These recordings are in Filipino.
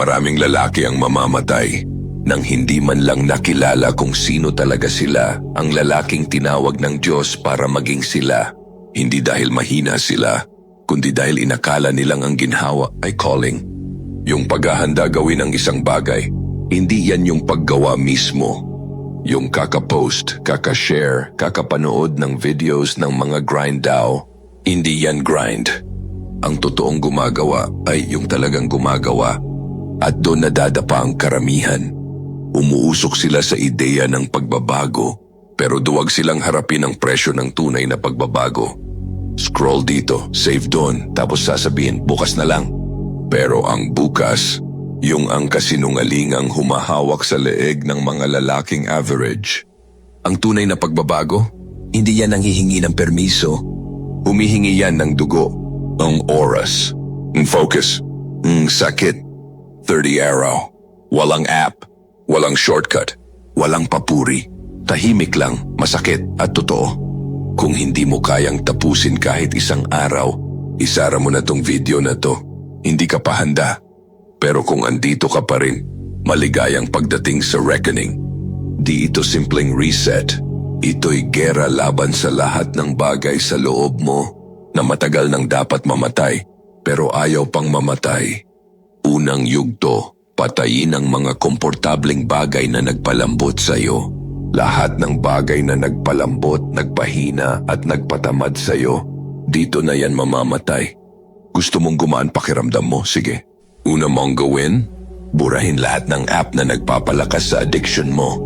Maraming lalaki ang mamamatay nang hindi man lang nakilala kung sino talaga sila ang lalaking tinawag ng Diyos para maging sila. Hindi dahil mahina sila, kundi dahil inakala nilang ang ginhawa ay calling. Yung paghahanda gawin ang isang bagay, hindi yan yung paggawa mismo. Yung kaka-post, kaka-share, kakapanood ng videos ng mga grind daw, hindi yan grind. Ang totoong gumagawa ay yung talagang gumagawa at doon nadadapa ang karamihan. Umuusok sila sa ideya ng pagbabago pero duwag silang harapin ang presyo ng tunay na pagbabago. Scroll dito, save doon, tapos sasabihin bukas na lang. Pero ang bukas, yung ang kasinungalingang humahawak sa leeg ng mga lalaking average. Ang tunay na pagbabago, hindi yan ang hihingi ng permiso. Humihingi yan ng dugo, ang oras, ang focus, ang sakit, 30 araw, walang app, walang shortcut, walang papuri, tahimik lang, masakit at totoo. Kung hindi mo kayang tapusin kahit isang araw, isara mo na tong video na to. Hindi ka pa handa. Pero kung andito ka pa rin, maligayang pagdating sa reckoning. Di ito simpleng reset. Ito'y gera laban sa lahat ng bagay sa loob mo na matagal nang dapat mamatay pero ayaw pang mamatay. Unang yugto, patayin ang mga komportableng bagay na nagpalambot sa iyo. Lahat ng bagay na nagpalambot, nagpahina at nagpatamad sa iyo, dito na yan mamamatay. Gusto mong gumaan pakiramdam mo? Sige. Una mong gawin, burahin lahat ng app na nagpapalakas sa addiction mo.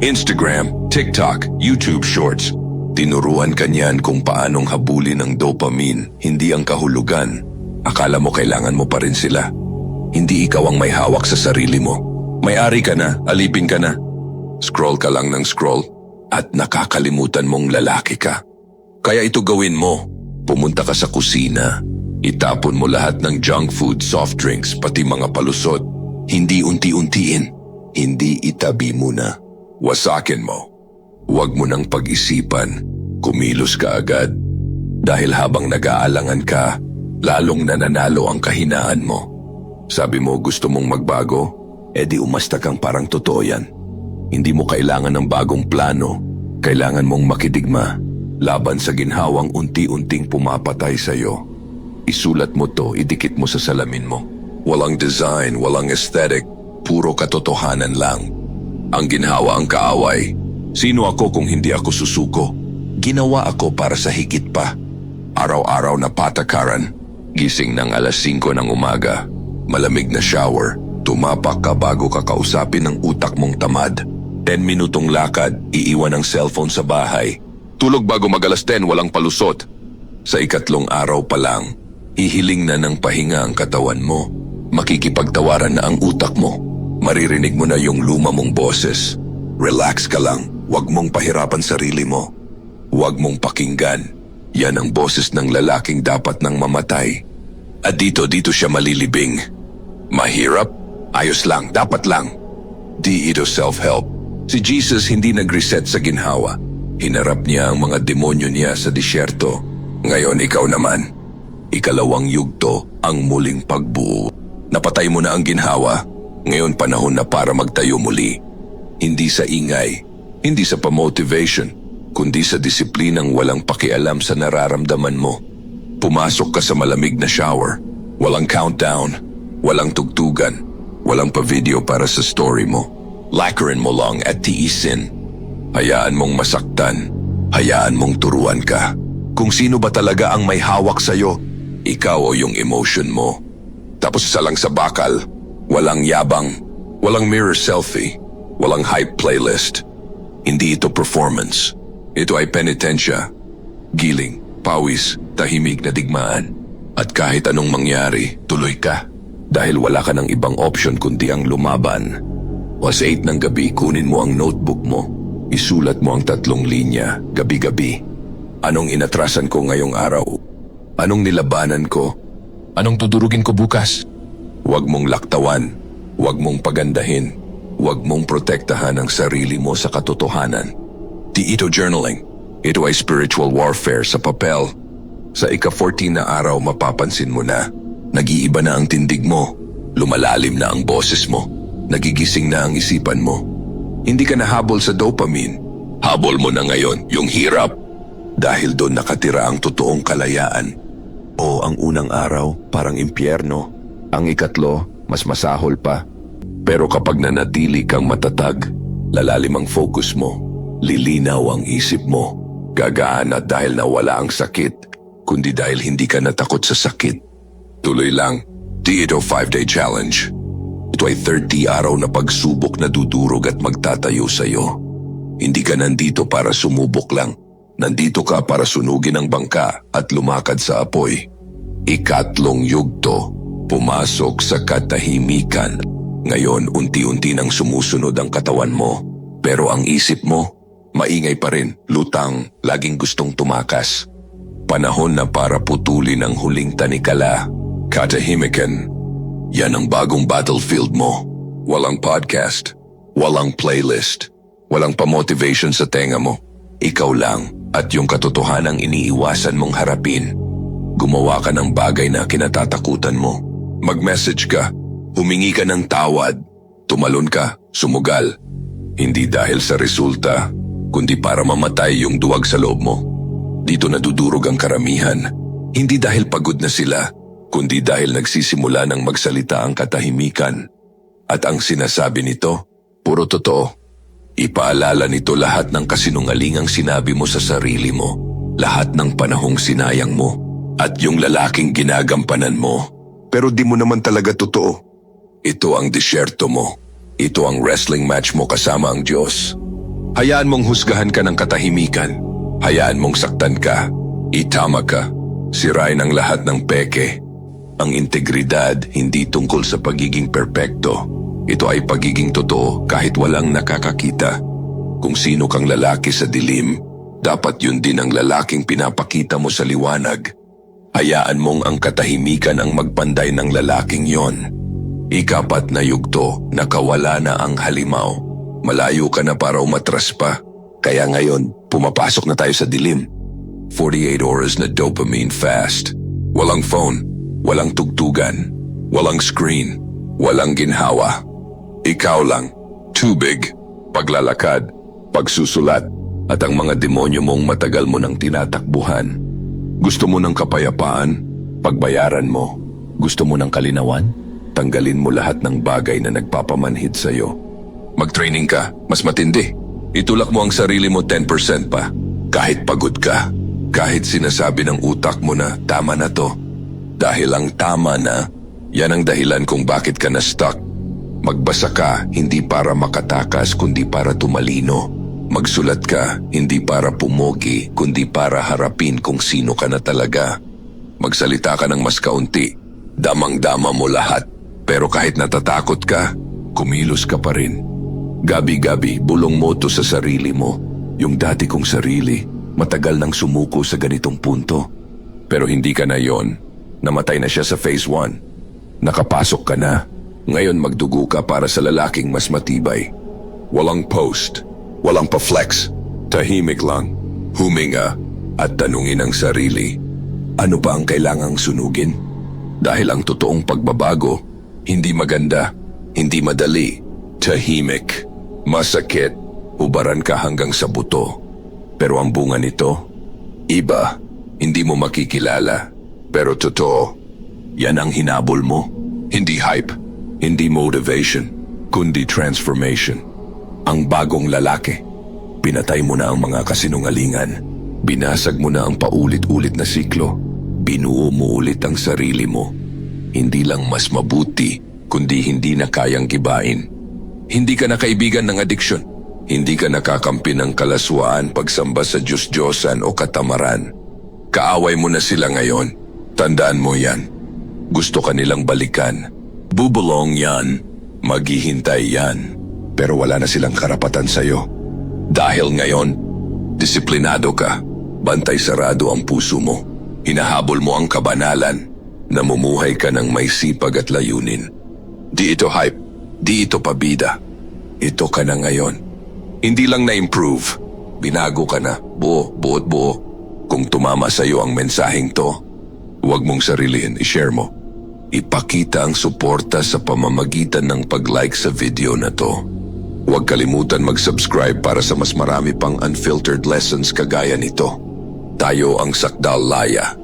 Instagram, TikTok, YouTube Shorts. Tinuruan ka niyan kung paanong habulin ang dopamine, hindi ang kahulugan. Akala mo kailangan mo pa rin sila. Hindi ikaw ang may hawak sa sarili mo. May-ari ka na, alipin ka na. Scroll ka lang ng scroll at nakakalimutan mong lalaki ka. Kaya ito gawin mo. Pumunta ka sa kusina. Itapon mo lahat ng junk food, soft drinks, pati mga palusot. Hindi unti-untiin. Hindi itabi muna. Wasakin mo. Huwag mo nang pag-isipan. Kumilos ka agad. Dahil habang nag-aalangan ka, lalong nananalo ang kahinaan mo. Sabi mo gusto mong magbago? E di umasta kang parang totoo yan. Hindi mo kailangan ng bagong plano. Kailangan mong makidigma. Laban sa ginhawang unti-unting pumapatay sa iyo. Isulat mo to, idikit mo sa salamin mo. Walang design, walang aesthetic, puro katotohanan lang. Ang ginhawa ang kaaway. Sino ako kung hindi ako susuko? Ginawa ako para sa higit pa. Araw-araw na patakaran. Gising ng alas 5 ng umaga. Malamig na shower. Tumapak ka bago ka kausapin ng utak mong tamad. 10 minutong lakad, iiwan ang cellphone sa bahay. Tulog bago magalas 10, walang palusot. Sa ikatlong araw pa lang, hihiling na ng pahinga ang katawan mo. Makikipagtawaran na ang utak mo. Maririnig mo na yung luma mong boses. Relax ka lang, huwag mong pahirapan sarili mo. Huwag mong pakinggan. Yan ang boses ng lalaking dapat nang mamatay. At dito, dito siya malilibing. Mahirap? Ayos lang, dapat lang. Di ito self-help. Si Jesus hindi nag-reset sa ginhawa. Hinarap niya ang mga demonyo niya sa disyerto. Ngayon ikaw naman. Ikalawang yugto ang muling pagbuo. Napatay mo na ang ginhawa. Ngayon panahon na para magtayo muli. Hindi sa ingay, hindi sa pamotivation, kundi sa disiplinang walang pakialam sa nararamdaman mo. Pumasok ka sa malamig na shower. Walang countdown, walang tugtugan, walang pa-video para sa story mo. Lacquerin mo lang at tiisin. Hayaan mong masaktan. Hayaan mong turuan ka. Kung sino ba talaga ang may hawak sa'yo, ikaw o yung emotion mo. Tapos isa lang sa bakal, walang yabang, walang mirror selfie, walang hype playlist. Hindi ito performance. Ito ay penitensya. Giling, pawis, tahimik na digmaan. At kahit anong mangyari, tuloy ka. Dahil wala ka ng ibang option kundi ang lumaban. Was 8 ng gabi, kunin mo ang notebook mo. Isulat mo ang tatlong linya, gabi-gabi. Anong inatrasan ko ngayong araw? Anong nilabanan ko? Anong tudurugin ko bukas? Huwag mong laktawan. Huwag mong pagandahin. Huwag mong protektahan ang sarili mo sa katotohanan. Di ito journaling. Ito ay spiritual warfare sa papel. Sa ika-14 na araw mapapansin mo na, nag-iiba na ang tindig mo. Lumalalim na ang boses mo. Nagigising na ang isipan mo. Hindi ka nahabol sa dopamine. Habol mo na ngayon yung hirap. Dahil doon nakatira ang totoong kalayaan. O ang unang araw, parang impyerno. Ang ikatlo, mas masahol pa. Pero kapag nanatili kang matatag, lalalim ang focus mo, lilinaw ang isip mo, gagaan at dahil nawala ang sakit, kundi dahil hindi ka natakot sa sakit. Tuloy lang, di ito 5-day challenge. Ito ay 30 araw na pagsubok na dudurog at magtatayo sa'yo. Hindi ka nandito para sumubok lang. Nandito ka para sunugin ang bangka at lumakad sa apoy. Ikatlong yugto, pumasok sa katahimikan. Ngayon unti-unti nang sumusunod ang katawan mo. Pero ang isip mo, maingay pa rin, lutang, laging gustong tumakas. Panahon na para putulin ang huling tanikala. Katahimikan. Yan ang bagong battlefield mo. Walang podcast. Walang playlist. Walang pa-motivation sa tenga mo. Ikaw lang at yung katotohanang iniiwasan mong harapin. Gumawa ka ng bagay na kinatatakutan mo. Mag-message ka. Humingi ka ng tawad. Tumalon ka. Sumugal. Hindi dahil sa resulta, kundi para mamatay yung duwag sa loob mo. Dito nadudurog ang karamihan. Hindi dahil pagod na sila, kundi dahil nagsisimula ng magsalita ang katahimikan. At ang sinasabi nito, puro totoo. Ipaalala nito lahat ng kasinungalingang sinabi mo sa sarili mo, lahat ng panahong sinayang mo, at yung lalaking ginagampanan mo. Pero di mo naman talaga totoo. Ito ang disyerto mo. Ito ang wrestling match mo kasama ang Diyos. Hayaan mong husgahan ka ng katahimikan. Hayaan mong saktan ka. Itama ka. Sirain ang lahat ng peke. Ang integridad hindi tungkol sa pagiging perpekto. Ito ay pagiging totoo kahit walang nakakakita. Kung sino kang lalaki sa dilim, dapat yun din ang lalaking pinapakita mo sa liwanag. Hayaan mong ang katahimikan ang magpanday ng lalaking yon. Ikapat na yugto, nakawala na ang halimaw. Malayo ka na para umatras pa. Kaya ngayon, pumapasok na tayo sa dilim. 48 oras na dopamine fast. Walang phone, walang tugtugan, walang screen, walang ginhawa. Ikaw lang, tubig, paglalakad, pagsusulat, at ang mga demonyo mong matagal mo nang tinatakbuhan. Gusto mo ng kapayapaan? Pagbayaran mo. Gusto mo ng kalinawan? Tanggalin mo lahat ng bagay na nagpapamanhid sa'yo. Mag-training ka, mas matindi. Itulak mo ang sarili mo 10% pa. Kahit pagod ka. Kahit sinasabi ng utak mo na tama na to. Dahil ang tama na, yan ang dahilan kung bakit ka na stuck. Magbasa ka hindi para makatakas kundi para tumalino. Magsulat ka hindi para pumogi kundi para harapin kung sino ka na talaga. Magsalita ka ng mas kaunti. Damang-dama mo lahat. Pero kahit natatakot ka, kumilos ka pa rin. Gabi-gabi, bulong mo to sa sarili mo. Yung dati kong sarili, matagal nang sumuko sa ganitong punto. Pero hindi ka na yon. Namatay na siya sa phase 1. Nakapasok ka na. Ngayon magdugo ka para sa lalaking mas matibay. Walang post, walang pa-flex. Tahimik lang, huminga at tanungin ang sarili. Ano pa ang kailangang sunugin? Dahil ang totoong pagbabago, hindi maganda, hindi madali, tahimik, masakit, ubaran ka hanggang sa buto. Pero ang bunga nito, iba, hindi mo makikilala. Pero totoo, yan ang hinabol mo. Hindi hype, hindi motivation, kundi transformation. Ang bagong lalaki. Pinatay mo na ang mga kasinungalingan. Binasag mo na ang paulit-ulit na siklo. Binuo mo ulit ang sarili mo. Hindi lang mas mabuti, kundi hindi na kayang gibain. Hindi ka na kaibigan ng adiksyon. Hindi ka nakakampi ng kalaswaan pagsamba sa Diyos-Diyosan o katamaran. Kaaway mo na sila ngayon. Tandaan mo yan. Gusto ka nilang balikan. Bubulong yan. Maghihintay yan. Pero wala na silang karapatan sa'yo. Dahil ngayon, disiplinado ka. Bantay sarado ang puso mo. Hinahabol mo ang kabanalan. Namumuhay ka ng may sipag at layunin. Di ito hype. Di ito pabida. Ito ka na ngayon. Hindi lang na-improve. Binago ka na. Buo, buo't buo. Kung tumama sa iyo ang mensaheng to, huwag mong sarilihin, i-share mo. Ipakita ang suporta sa pamamagitan ng pag-like sa video na to. Huwag kalimutan mag-subscribe para sa mas marami pang unfiltered lessons kagaya nito. Tayo ang Sakdal Laya.